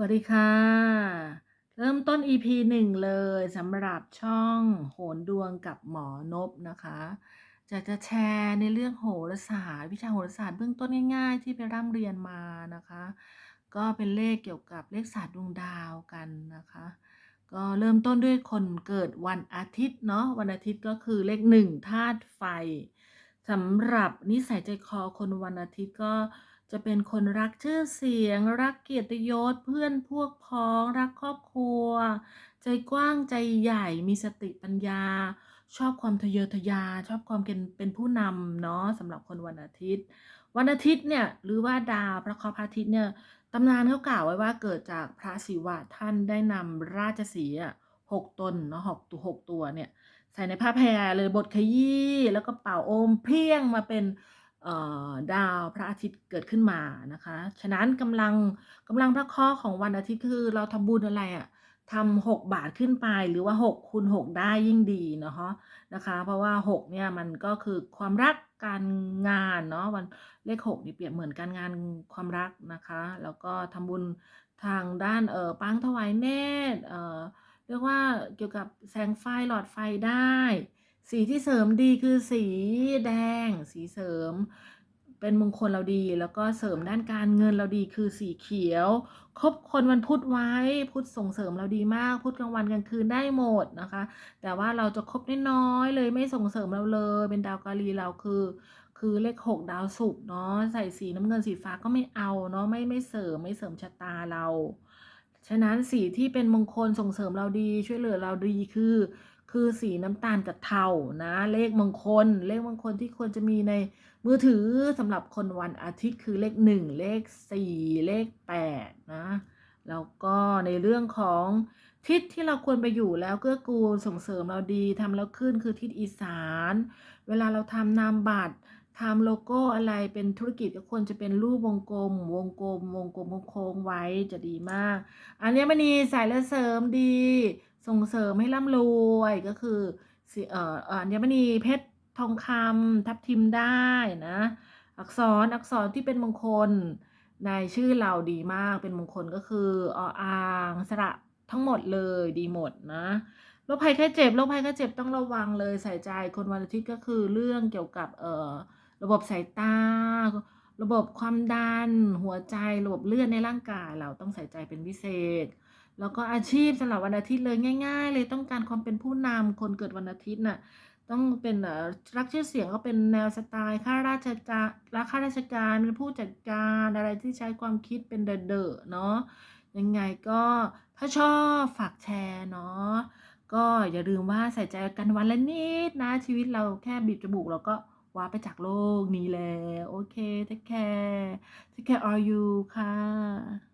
วัสดีค่ะ เริ่มต้น EP 1เลยสำหรับช่องโหนดวงกับหมอนพนะคะอยากจะแชร์ในเรื่องโหราศาสตร์วิชาโหราศาสตร์เบื้องต้นง่าย ๆ ที่ไปร่ำเรียนมานะคะ ก็เป็นเลขเกี่ยวกับเลขศาสตร์ดวงดาวกันนะคะ ก็เริ่มต้นด้วยคนเกิดวันอาทิตย์เนาะวันอาทิตย์ก็คือเลขหนึ่งธาตุไฟสำหรับนิสัยใจคอคนวันอาทิตย์ก็ จะเป็นคนรักชื่อเสียง รักเกียรติยศเพื่อนพวกพ้อง รักครอบครัว ใจกว้างใจใหญ่มีสติปัญญา ชอบความทะเยอทะยานชอบความเป็นเป็นผู้นำเนาะสำหรับคนวันอาทิตย์ วันอาทิตย์เนี่ยหรือว่าดาวพระเคราะห์พระอาทิตย์เนี่ยตำนานเขากล่าวไว้ว่าเกิดจากพระศิวะท่านได้นำราชสีห์หกตนเนาะหกตัวหกตัวเนี่ยใส่ในผ้าแพรเลยบดขยี้แล้วก็เป่าโอมเพียงมาเป็น ดาวพระอาทิตย์เกิดขึ้นมานะคะ ฉะนั้นกำลังกำลังพระเคราะห์ของวันอาทิตย์คือเราทำบุญอะไรอะทำหกบาทขึ้นไปหรือว่าหกคูณหกได้ยิ่งดีเนาะนะคะ เพราะว่าหกเนี่ยมันก็คือความรักการงานเนาะวันเลขหกนี่เปรียบเหมือนการงานความรักนะคะ แล้วก็ทำบุญทางด้านเออปางถวายเนตรเออเรียกว่าเกี่ยวกับแสงไฟหลอดไฟได้ สีที่เสริมดีคือสีแดง สีเสริม เป็นมงคลเราดี แล้วก็เสริมด้านการเงินเราดีคือสีเขียว คบคนวันพุธไว้พุธส่งเสริมเราดีมาก พุธกลางวันกลางคืนได้หมดนะคะ แต่ว่าเราจะคบน้อยๆเลยไม่ส่งเสริมเราเลย เป็นดาวกาลีเราคือคือเลขหกดาวศุกร์เนาะใส่สีน้ำเงินสีฟ้าก็ไม่เอาเนาะไม่ไม่เสริมไม่เสริมชะตาเรา ฉะนั้นสีที่เป็นมงคลส่งเสริมเราดี ช่วยเหลือเราดีคือ คือสีน้ำตาลกับเทานะ เลขมงคล เลขมงคลที่ควรจะมีในมือถือสำหรับคนวันอาทิตย์คือเลขหนึ่งเลขสี่เลขแปดนะ แล้วก็ในเรื่องของทิศที่เราควรไปอยู่แล้วเกื้อกูลส่งเสริมเราดีทำแล้วขึ้นคือทิศอีสาน เวลาเราทำนามบัตร ทำโลโก้อะไรเป็นธุรกิจก็ควรจะเป็นรูปวงกลม วงกลม วงกลมวงโค้งไว้จะดีมาก อัญมณีสายและเสริมดี ส่งเสริมให้ร่ำรวยก็คือเอ่อเอ่ออัญมณีเพชรทองคำทับทิมได้นะ อักษรอักษรที่เป็นมงคล ในชื่อเราดีมากเป็นมงคลก็คือออ่างสระทั้งหมดเลยดีหมดนะโรคภัยไข้เจ็บโรคภัยไข้เจ็บต้องระวังเลยใส่ใจคนวันอาทิตย์ก็คือเรื่องเกี่ยวกับเอ่อ ระบบสายตา ระบบความดัน หัวใจ ระบบเลือดในร่างกาย เราต้องใส่ใจเป็นพิเศษ แล้วก็อาชีพสำหรับวันอาทิตย์เลยง่าย ๆ เลยต้องการความเป็นผู้นำคนเกิดวันอาทิตย์น่ะต้องเป็นรักชื่อเสียงก็เป็นแนวสไตล์ข้าราชการรักข้าราชการเป็นผู้จัดการอะไรที่ใช้ความคิดเป็นเดอะเนาะยังไงก็ถ้าชอบฝากแชร์เนาะก็อย่าลืมว่าใส่ใจกันวันละนิดนะชีวิตเราแค่บีบจมูกเราก็ ว้าไปจากโลกนี้แล้ว โอเค take care take care are you ค่ะ